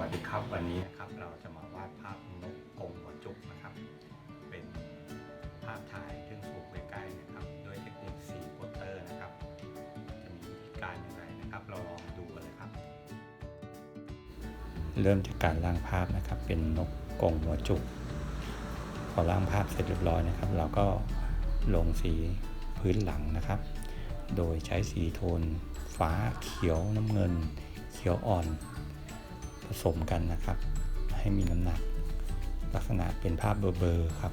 วัสดีครับวันนี้นะครับเราจะมาวาดภาพนกกงหัวจุกนะครับ เป็นภาพถ่ายซึ่งถูกใกล้ๆนะครับด้วยเทคนิคสีโปสเตอร์นะครับ จะมีวิธีการอย่างไรนะครับ เราลองดูกันเลยครับ เริ่มจากการร่างภาพนะครับ เป็นนกกงหัวจุก พอร่างภาพเสร็จเรียบร้อยนะครับ เราก็ลงสีพื้นหลังนะครับ โดยใช้สีโทน ฟ้าเขียวน้ำเงิน เขียวอ่อน ผสมกันนะครับ ให้มีน้ำหนัก ลักษณะเป็นภาพเบลอๆครับ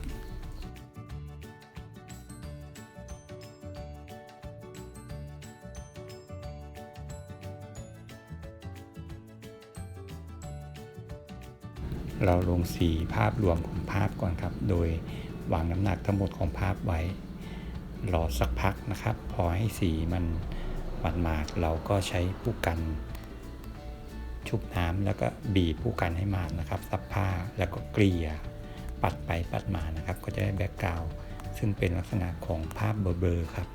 เราลงสีภาพรวมของภาพก่อนครับ โดยวางน้ำหนักทั้งหมดของภาพไว้ รอสักพักนะครับ พอให้สีมันหวานหมากเราก็ใช้ผู้กัน ชุบน้ำแล้วก็บีบผู้กันให้มากนะครับซับผ้าแล้วก็เกลี่ยปัดไปปัดมานะครับ ก็จะได้แบ็กกราวด์ซึ่งเป็นลักษณะของภาพเบลอๆครับ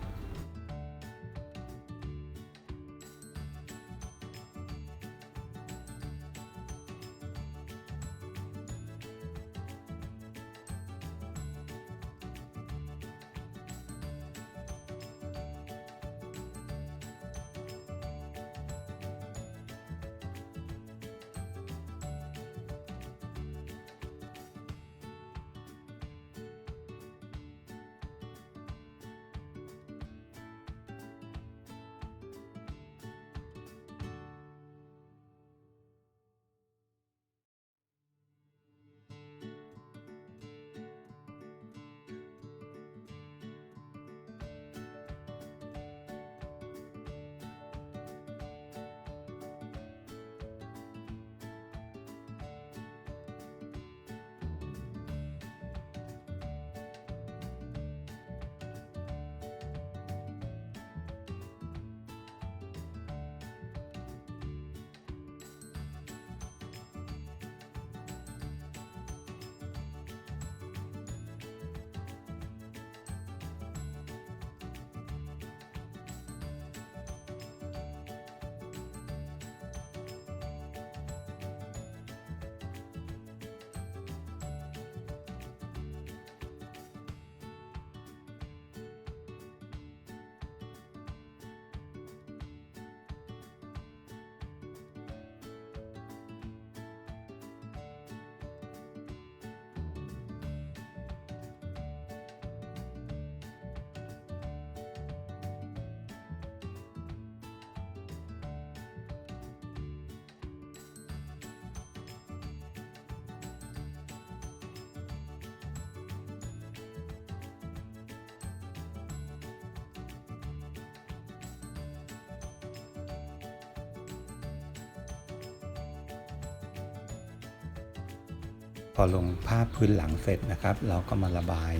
อลงภาพพื้นหลังเสร็จนะครับ เราก็มาระบาย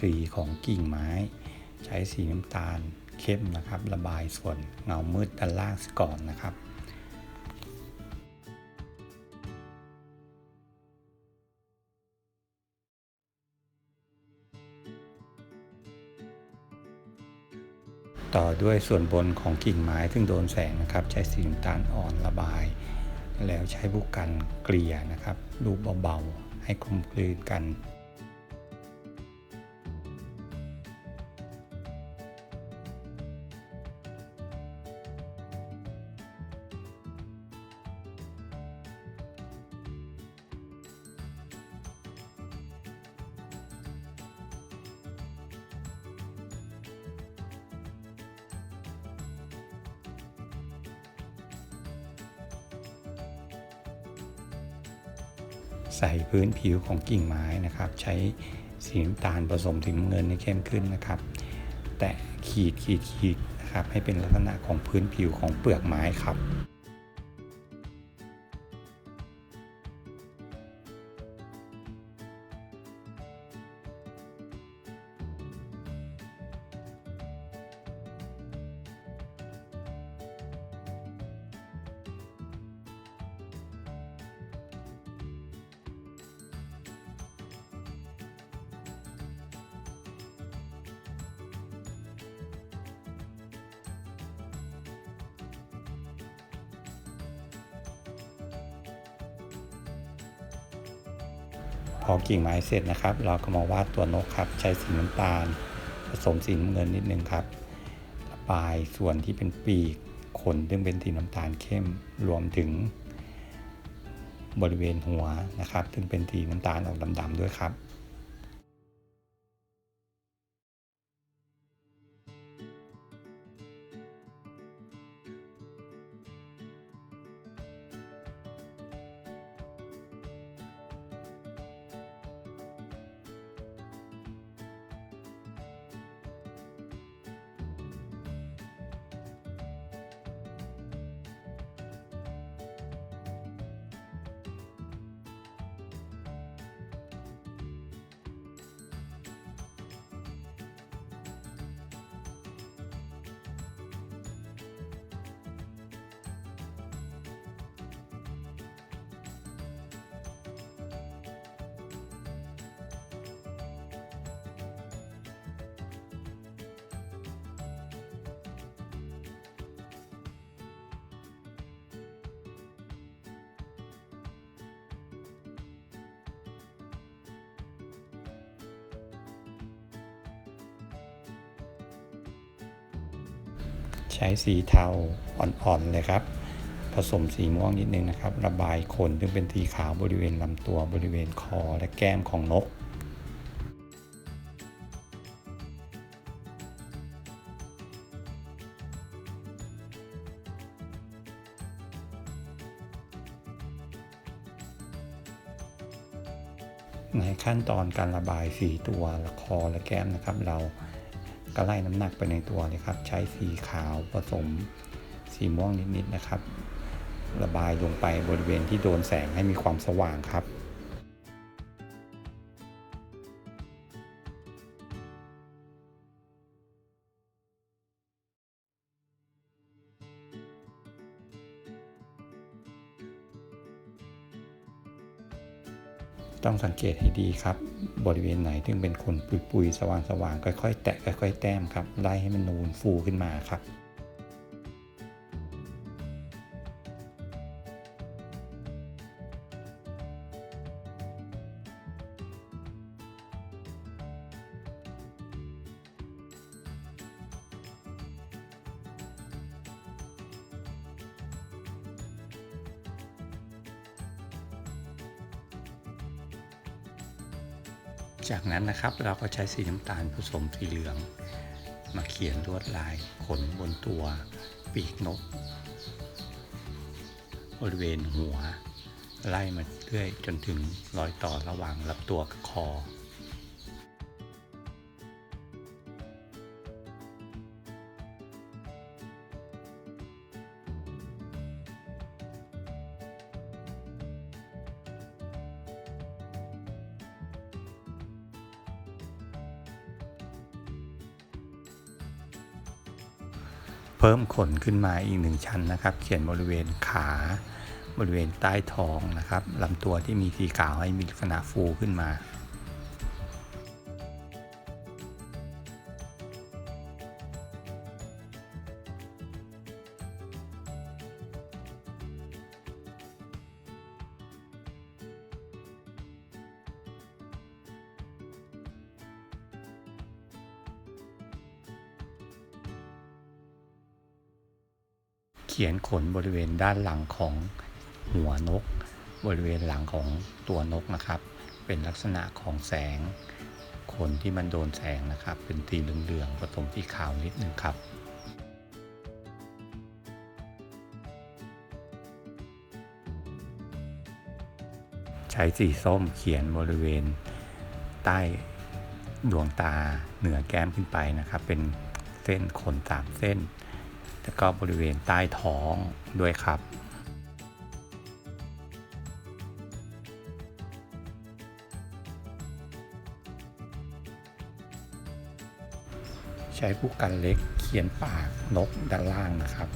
สีของกิ่งไม้ ใช้สีน้ำตาลเข้มนะครับ ระบายส่วนเงามืดด้านล่างก่อนนะครับต่อด้วยส่วนบนของกิ่งไม้ซึ่งโดนแสงนะครับ ใช้สีน้ำตาลอ่อนระบาย แล้วใช้บุกกันเกลี่ยนะครับลูบเบาๆ ให้คลุมกลืนกัน ใส่พื้นผิวของกิ่งไม้นะครับ ใช้สีน้ำตาลผสมถึงเงินให้เข้มขึ้นนะครับ แตะขีดขีดขีดนะครับให้เป็นลักษณะของพื้นผิวของเปลือกไม้ครับ อกิ่งไม้เสร็จนะครับ เราก็มาวาดตัวนกครับ ใช้สีน้ำตาล ผสมสีน้ำเงินนิดนึงครับระบายส่วนที่เป็นปีกขนซึ่งเป็นสีน้ำตาลเข้มรวมถึง บริเวณหัวนะครับ ซึ่งเป็นสีน้ำตาลออกดำๆด้วยครับ ใช้สีเทาอ่อนๆเลยครับ ผสมสีม่วงนิดนึงนะครับ ระบายขนซึ่งเป็นสีขาวบริเวณลำตัวบริเวณคอและแก้มของนกในขั้นตอนการระบายสีตัวละคอและแก้มนะครับ เรา ก็ไล่น้ำหนักไปในตัวเลยครับ ใช้สีขาวผสมสีม่วงนิดๆนะครับ ระบายลงไปบริเวณที่โดนแสงให้มีความสว่างครับ ต้องสังเกตให้ดีครับ บริเวณไหนที่เป็นขนปุยๆ สว่างๆ ค่อยๆ แตะค่อยๆ แต้มครับไล่ให้มันนูนฟูขึ้นมาครับ จากนั้นนะครับเราก็ใช้สีน้ำตาลผสมสีเหลือง มาเขียนลวดลายขนบนตัวปีกนก บริเวณหัว ไล่มาเรื่อยจนถึงรอยต่อระหว่างลำตัวกับคอ เพิ่มขนขึ้นมาอีกหนึ่งชั้นนะครับ เขียนบริเวณขาบริเวณใต้ท้องนะครับลำตัวที่มีสีขาวให้มีลักษณะฟูขึ้นมา ขียนขนบริเวณด้านหลังของหัวนก บริเวณหลังของตัวนกนะครับ เป็นลักษณะของแสง ขนที่มันโดนแสงนะครับ เป็นสีเหลืองๆผสมสีขาวนิดนึงครับใช้สีส้มเขียนบริเวณ ใต้ดวงตาเหนือแก้มขึ้นไปนะครับ เป็นเส้นขนสามเส้น แล้วก็บริเวณใต้ท้องด้วยครับใช้ผู้กันเล็กเขียนปากนกด้านล่างนะครับ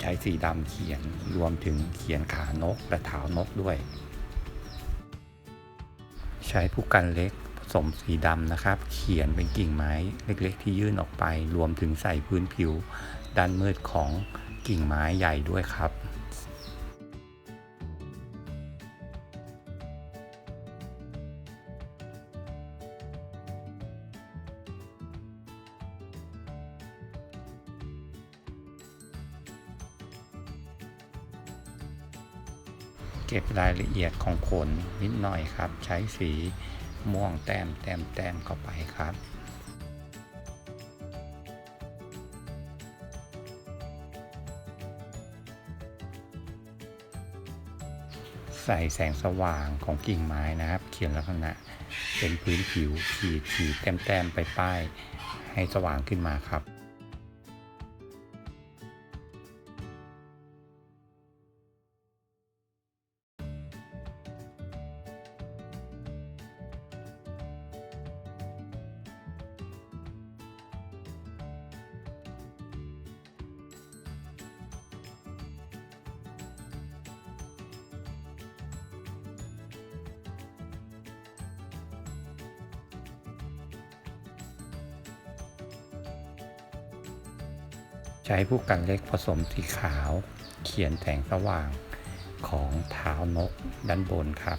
ใช้สีดำเขียนรวมถึงเขียนขานกและเท้านกด้วย ใช้ผู้กันเล็กผสมสีดำนะครับ เขียนเป็นกิ่งไม้เล็กๆ ที่ยื่นออกไป รวมถึงใส่พื้นผิว ด้านมืดของกิ่งไม้ใหญ่ด้วยครับเก็บรายละเอียดของขนนิดหน่อยครับ ใช้สีม่วงแต้มแต้มแต้มเข้าไปครับ ใส่แสงสว่างของกิ่งไม้นะครับ เขียนลักษณะเป็นพื้นผิวขีดขีดแต้มแต้มไปป้ายให้สว่างขึ้นมาครับ ใช้ผู้กันเล็กผสมสีขาว เขียนแสงสว่างของเท้านกด้านบนครับ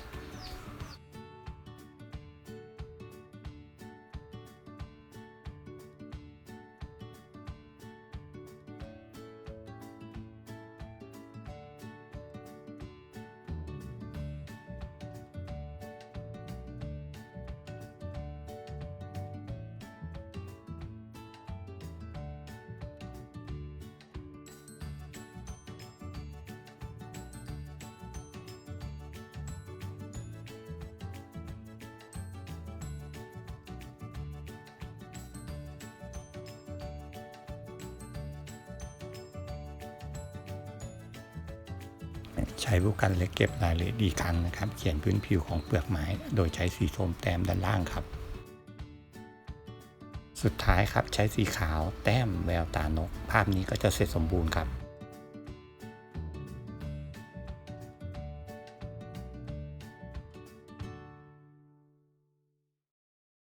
ใช้ผู้กันเล็กเก็บรายละเอียดอีกครั้งนะครับ เขียนพื้นผิวของเปลือกไม้ โดยใช้สีส้มแต้มด้านล่างครับ สุดท้ายครับใช้สีขาวแต้มแววตานก ภาพนี้ก็จะเสร็จสมบูรณ์ครับ